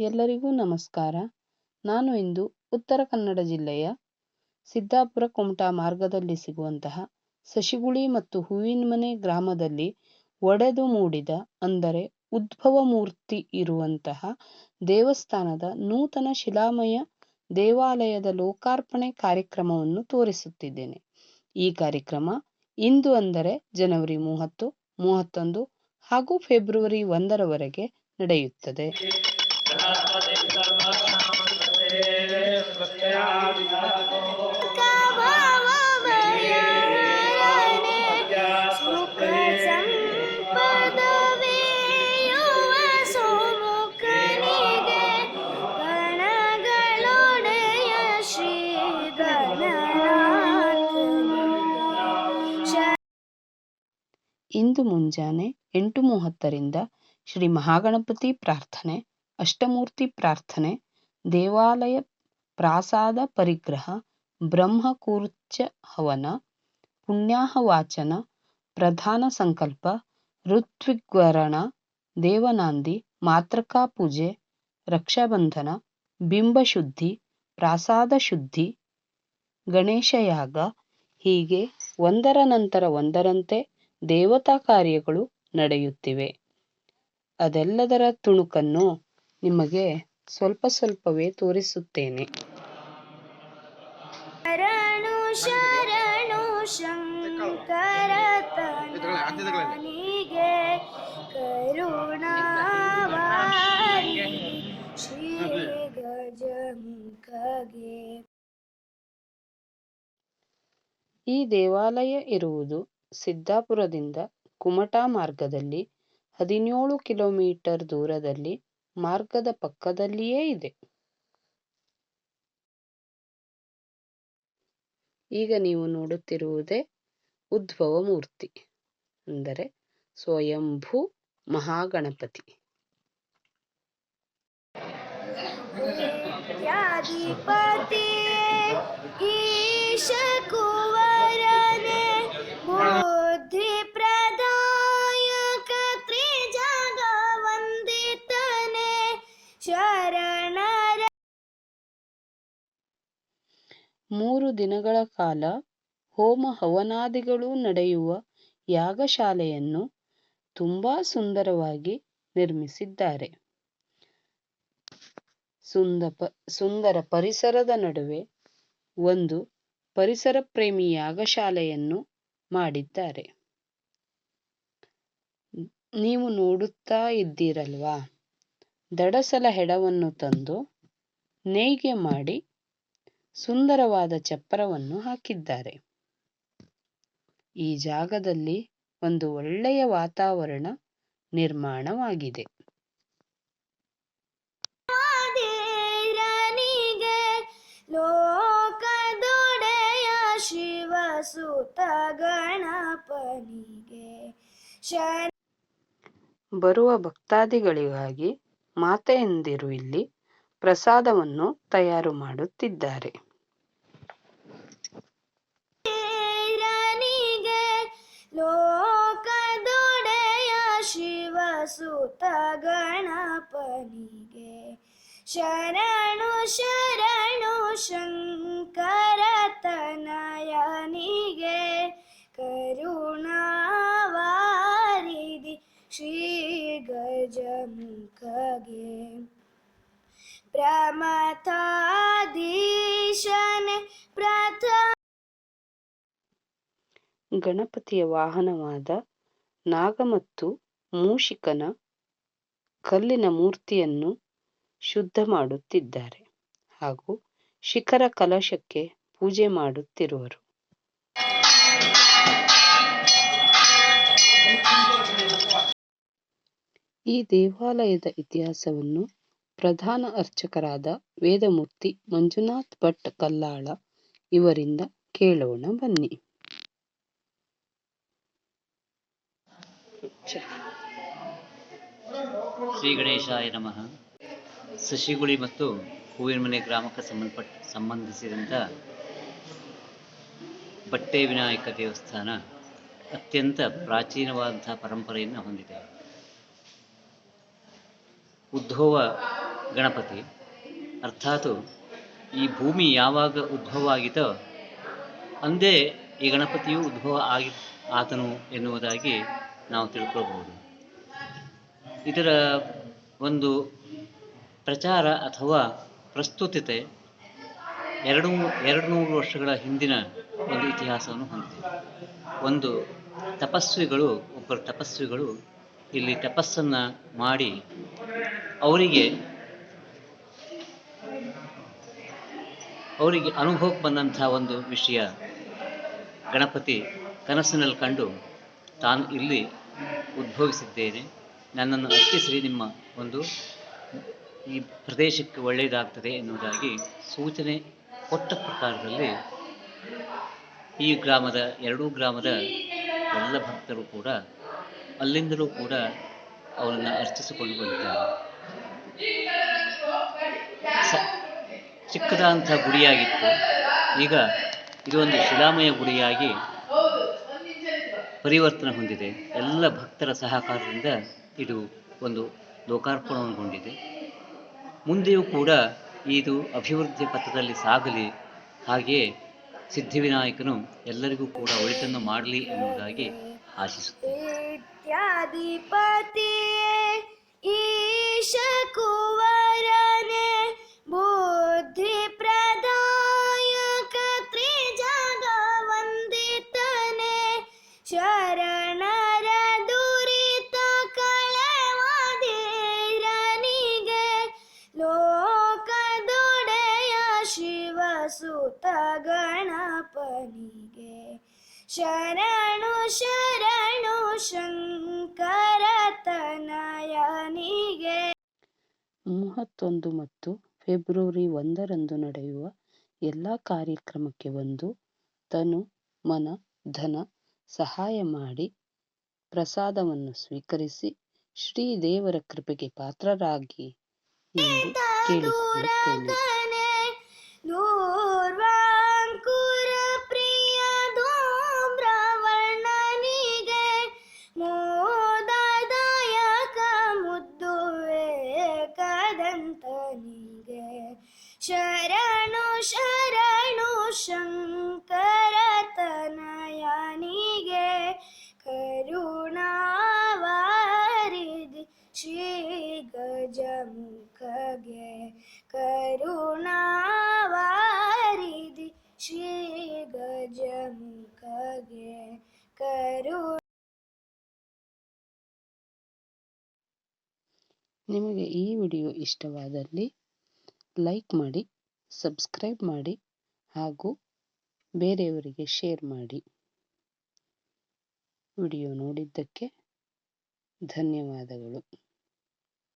ಎಲ್ಲರಿಗೂ ನಮಸ್ಕಾರ. ನಾನು ಇಂದು ಉತ್ತರ ಕನ್ನಡ ಜಿಲ್ಲೆಯ ಸಿದ್ದಾಪುರ ಕುಮಟಾ ಮಾರ್ಗದಲ್ಲಿ ಸಿಗುವಂತಹ ಸಶಿಗುಳಿ ಮತ್ತು ಹೂವಿನಮನೆ ಗ್ರಾಮದಲ್ಲಿ ಒಡೆದು ಮೂಡಿದ ಅಂದರೆ ಉದ್ಭವ ಮೂರ್ತಿ ಇರುವಂತಹ ದೇವಸ್ಥಾನದ ನೂತನ ಶಿಲಾಮಯ ದೇವಾಲಯದ ಲೋಕಾರ್ಪಣೆ ಕಾರ್ಯಕ್ರಮವನ್ನು ತೋರಿಸುತ್ತಿದ್ದೇನೆ. ಈ ಕಾರ್ಯಕ್ರಮ ಇಂದು ಅಂದರೆ ಜನವರಿ ಮೂವತ್ತು, ಮೂವತ್ತೊಂದು ಹಾಗೂ ಫೆಬ್ರವರಿ ಒಂದರವರೆಗೆ ನಡೆಯುತ್ತದೆ. ಇಂದು ಮುಂಜಾನೆ ಎಂಟು ಮೂವತ್ತರಿಂದ ಶ್ರೀ ಮಹಾಗಣಪತಿ ಪ್ರಾರ್ಥನೆ. ಅಷ್ಟಮೂರ್ತಿ ಪ್ರಾರ್ಥನೆ, ದೇವಾಲಯ ಪ್ರಾಸಾದ ಪರಿಗ್ರಹ, ಬ್ರಹ್ಮಕೂರ್ಚ ಹವನ ಪುಣ್ಯಾಹ ವಾಚನ ಪ್ರಧಾನ ಸಂಕಲ್ಪ, ಋತ್ವಿಗ್ವರಣ, ದೇವನಾಂದಿ ಮಾತೃಕಾ ಪೂಜೆ, ರಕ್ಷಾಬಂಧನ, ಬಿಂಬಶುದ್ಧಿ, ಪ್ರಾಸಾದ ಶುದ್ಧಿ, ಗಣೇಶಯಾಗ, ಹೀಗೆ ಒಂದರ ನಂತರ ಒಂದರಂತೆ ದೇವತಾ ಕಾರ್ಯಗಳು ನಡೆಯುತ್ತಿವೆ. ಅದೆಲ್ಲದರ ತುಣುಕನ್ನು ನಿಮಗೆ ಸ್ವಲ್ಪ ಸ್ವಲ್ಪವೇ ತೋರಿಸುತ್ತೇನೆ. ಶರಣು ಶರಣು ಶಂಕರ ತನಿಗೆ ಕರುಣಾವಾರಿ ಶ್ರೀ ಗಜಮುಖಗೆ ಈ ದೇವಾಲಯ ಇರುವುದು ಸಿದ್ದಾಪುರದಿಂದ ಕುಮಟಾ ಮಾರ್ಗದಲ್ಲಿ ಹದಿನೇಳು ಕಿಲೋಮೀಟರ್ ದೂರದಲ್ಲಿ ಮಾರ್ಗದ ಪಕ್ಕದಲ್ಲಿಯೇ ಇದೆ. ಈಗ ನೀವು ನೋಡುತ್ತಿರುವುದೇ ಉದ್ಭವ ಮೂರ್ತಿ ಅಂದರೆ ಸ್ವಯಂಭೂ ಮಹಾಗಣಪತಿ. ಯಾಧಿಪತಿ ಮೂರು ದಿನಗಳ ಕಾಲ ಹೋಮ ಹವನಾದಿಗಳು ನಡೆಯುವ ಯಾಗಶಾಲೆಯನ್ನು ತುಂಬಾ ಸುಂದರವಾಗಿ ನಿರ್ಮಿಸಿದ್ದಾರೆ. ಸುಂದಪ, ಸುಂದರ ಪರಿಸರದ ನಡುವೆ ಒಂದು ಪರಿಸರ ಪ್ರೇಮಿ ಯಾಗಶಾಲೆಯನ್ನು ಮಾಡಿದ್ದಾರೆ. ನೀವು ನೋಡುತ್ತಾ ಇದ್ದೀರಲ್ವಾ? ದಡಸಲ ಹೆಡವನ್ನು ತಂದು ನೇಯ್ಗೆ ಮಾಡಿ ಸುಂದರವಾದ ಚಪ್ಪರವನ್ನು ಹಾಕಿದ್ದಾರೆ. ಈ ಜಾಗದಲ್ಲಿ ಒಂದು ಒಳ್ಳೆಯ ವಾತಾವರಣ ನಿರ್ಮಾಣವಾಗಿದೆ. ಶಿವಸುತ ಗಣಪನಿಗೆ ಬರುವ ಭಕ್ತಾದಿಗಳಿಗಾಗಿ ಮಾತೆಯಂದಿರು ಇಲ್ಲಿ ಪ್ರಸಾದವನ್ನು ತಯಾರು ಮಾಡುತ್ತಿದ್ದಾರೆ. ಲೋಕದೊಡೆಯ ಶಿವಸುತ ಗಣಪನಿಗೆ ಶರಣು ಶರಣು ಶಂಕರ ತನಯನಿಗೆ ಕರುಣಾವಾರಿಧಿ ಶ್ರೀ ಗಜಮುಖಗೆ ಪ್ರಮಥಾಧೀಶನೆ ಪ್ರಥ ಗಣಪತಿಯ ವಾಹನವಾದ ನಾಗ ಮತ್ತು ಮೂಷಿಕನ ಕಲ್ಲಿನ ಮೂರ್ತಿಯನ್ನು ಶುದ್ಧ ಮಾಡುತ್ತಿದ್ದಾರೆ ಹಾಗೂ ಶಿಖರ ಕಲಶಕ್ಕೆ ಪೂಜೆ ಮಾಡುತ್ತಿರುವರು. ಈ ದೇವಾಲಯದ ಇತಿಹಾಸವನ್ನು ಪ್ರಧಾನ ಅರ್ಚಕರಾದ ವೇದಮೂರ್ತಿ ಮಂಜುನಾಥ್ ಭಟ್ ಕಲ್ಲಾಳ ಇವರಿಂದ ಕೇಳೋಣ ಬನ್ನಿ. ಶ್ರೀ ಗಣೇಶಾಯ ನಮಃ. ಸಸಿಗುಳಿ ಮತ್ತು ಹೂವಿನ ಮನೆ ಗ್ರಾಮಕ್ಕೆ ಸಂಬಂಧಪಟ್ಟ ಸಂಬಂಧಿಸಿದಂಥ ಬಟ್ಟೆ ವಿನಾಯಕ ದೇವಸ್ಥಾನ ಅತ್ಯಂತ ಪ್ರಾಚೀನವಾದಂಥ ಪರಂಪರೆಯನ್ನು ಹೊಂದಿದೆ. ಉದ್ಭವ ಗಣಪತಿ, ಅರ್ಥಾತ್ ಈ ಭೂಮಿ ಯಾವಾಗ ಉದ್ಭವ ಆಗಿತೋ ಅಂದೇ ಈ ಗಣಪತಿಯು ಉದ್ಭವ ಆಗಿ ಆತನು ಎನ್ನುವುದಾಗಿ ನಾವು ತಿಳ್ಕೊಳ್ಬೋದು. ಇದರ ಒಂದು ಪ್ರಚಾರ ಅಥವಾ ಪ್ರಸ್ತುತತೆ ಎರಡು ಎರಡು ನೂರು ವರ್ಷಗಳ ಹಿಂದಿನ ಒಂದು ಇತಿಹಾಸವನ್ನು ಹೊಂದಿದೆ. ಒಂದು ತಪಸ್ವಿಗಳು, ಒಬ್ಬರು ತಪಸ್ವಿಗಳು ಇಲ್ಲಿ ತಪಸ್ಸನ್ನು ಮಾಡಿ ಅವರಿಗೆ ಅವರಿಗೆ ಅನುಭವಕ್ಕೆ ಬಂದಂಥ ಒಂದು ವಿಷಯ. ಗಣಪತಿ ಕನಸಿನಲ್ಲಿ ಕಂಡು ತಾನು ಇಲ್ಲಿ ಉದ್ಭವಿಸಿದ್ದೇನೆ. ನನ್ನನ್ನು ಅರ್ಪಿಸಿರಿ ನಿಮ್ಮ ಒಂದು ಈ ಪ್ರದೇಶಕ್ಕೆ ಒಳ್ಳೆಯದಾಗ್ತದೆ ಎನ್ನುವುದಾಗಿ ಸೂಚನೆ ಕೊಟ್ಟ ಪ್ರಕಾರದಲ್ಲಿ ಈ ಗ್ರಾಮದ, ಎರಡೂ ಗ್ರಾಮದ ಎಲ್ಲ ಭಕ್ತರು ಕೂಡ ಅಲ್ಲಿಂದಲೂ ಕೂಡ ಅವರನ್ನು ಅರ್ಚಿಸಿಕೊಂಡು ಬಂದಿದ್ದಾರೆ. ಚಿಕ್ಕದಾದಂಥ ಗುಡಿಯಾಗಿತ್ತು. ಈಗ ಇದೊಂದು ಶಿಲಾಮಯ ಗುಡಿಯಾಗಿ ಪರಿವರ್ತನೆ ಹೊಂದಿದೆ. ಎಲ್ಲ ಭಕ್ತರ ಸಹಕಾರದಿಂದ ಇದು ಒಂದು ಲೋಕಾರ್ಪಣಗೊಂಡಿದೆ ಮುಂದೆಯೂ ಕೂಡ ಇದು ಅಭಿವೃದ್ಧಿ ಪಥದಲ್ಲಿ ಸಾಗಲಿ ಹಾಗೆಯೇ ಸಿದ್ಧಿವಿನಾಯಕನು ಎಲ್ಲರಿಗೂ ಕೂಡ ಒಳಿತನ್ನು ಮಾಡಲಿ ಎನ್ನುವುದಾಗಿ ಆಶಿಸುತ್ತೇನೆ. ಶಿವಸುತ ಗಣಪನಿಗೆ. ಶರಣು ಶರಣು ಶಂಕರ ತನಯನಿಗೆ. ಮೂವತ್ತೊಂದು ಮತ್ತು ಫೆಬ್ರವರಿ ಒಂದರಂದು ನಡೆಯುವ ಎಲ್ಲ ಕಾರ್ಯಕ್ರಮಕ್ಕೆ ಬಂದು ತನು ಮನ ಧನ ಸಹಾಯ ಮಾಡಿ ಪ್ರಸಾದವನ್ನು ಸ್ವೀಕರಿಸಿ ಶ್ರೀ ದೇವರ ಕೃಪೆಗೆ ಪಾತ್ರರಾಗಿ ಎಂದು ಕೇಳಿಕೊಳ್ಳುತ್ತೇನೆ. ಶರಣು ಶರಣು ಶಂಕರ ತನಯನಿಗೆ ಕರುಣಾವಾರಿದಿ ಶ್ರೀ ಗಜಮುಖಗೆ ಕರುಣಾವಾರಿದಿ ಶ್ರೀ ಗಜಮುಖಗೆ ಕರು. ನಿಮಗೆ ಈ ವಿಡಿಯೋ ಇಷ್ಟವಾದಲ್ಲಿ ಲೈಕ್ ಮಾಡಿ ಸಬ್ಸ್ಕ್ರೈಬ್ ಮಾಡಿ ಹಾಗೂ ಬೇರೆಯವರಿಗೆ ಶೇರ್ ಮಾಡಿ. ವಿಡಿಯೋ ನೋಡಿದ್ದಕ್ಕೆ ಧನ್ಯವಾದಗಳು.